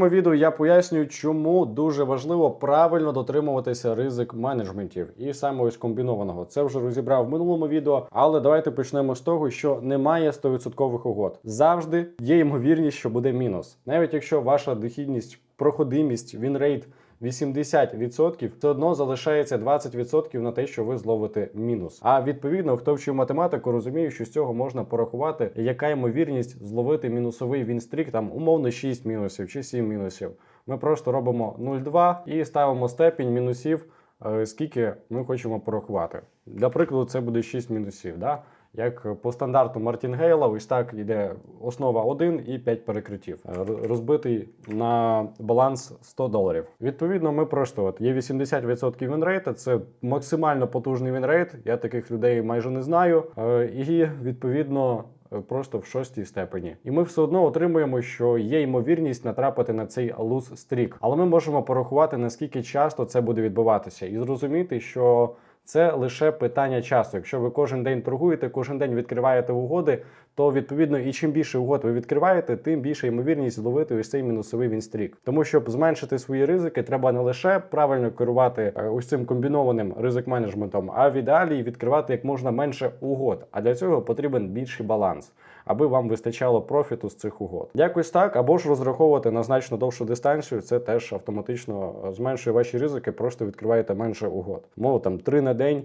цьому відео я пояснюю, чому дуже важливо правильно дотримуватися ризик менеджментів і саме ось комбінованого. Це вже розібрав в минулому відео, але давайте почнемо з того, що немає 100% угод. Завжди є ймовірність, що буде мінус, навіть якщо ваша дохідність, проходимість, вінрейт 80%, все одно залишається 20% на те, що ви зловите мінус. А відповідно, хто вчив математику, розуміє, що з цього можна порахувати, яка ймовірність зловити мінусовий вінстрік, там умовно 6 мінусів чи 7 мінусів. Ми просто робимо 0,2 і ставимо степінь мінусів, е, скільки ми хочемо порахувати. Для прикладу, це буде 6 мінусів. Да? Як по стандарту Мартінгейла, ось так йде основа 1 і 5 перекриттів, е, розбитий на баланс 100 доларів. Відповідно, ми просто от є 80% вінрейта, це максимально потужний вінрейт. Я таких людей майже не знаю. Е, І відповідно. е, Просто в шостій степені, і ми все одно отримуємо, що є ймовірність натрапити на цей луз стрік, але ми можемо порахувати наскільки часто це буде відбуватися, і зрозуміти, що це лише питання часу. Якщо ви кожен день торгуєте, кожен день відкриваєте угоди, то відповідно і чим більше угод ви відкриваєте, тим більше ймовірність зловити ось цей мінусовий вінстрік. Тому щоб зменшити свої ризики, треба не лише правильно керувати е, ось цим комбінованим ризик менеджментом, а в ідеалі відкривати як можна менше угод. А для цього потрібен більший баланс. Аби вам вистачало профіту з цих угод, якось так, або ж розраховувати на значно довшу дистанцію, це теж автоматично е, зменшує ваші ризики, просто відкриваєте менше угод. Мов там 3 на день,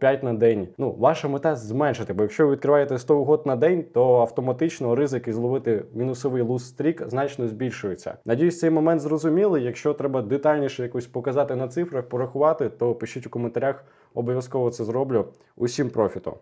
5 на день. Ну, ваша мета зменшити, бо якщо ви відкриваєте 100 угод на день, то автоматично ризики зловити мінусовий луз стрік значно збільшується. Надіюсь, цей момент зрозумілий. Якщо треба детальніше якось показати на цифрах, порахувати, то пишіть у коментарях. Обов'язково це зроблю. Усім профіту.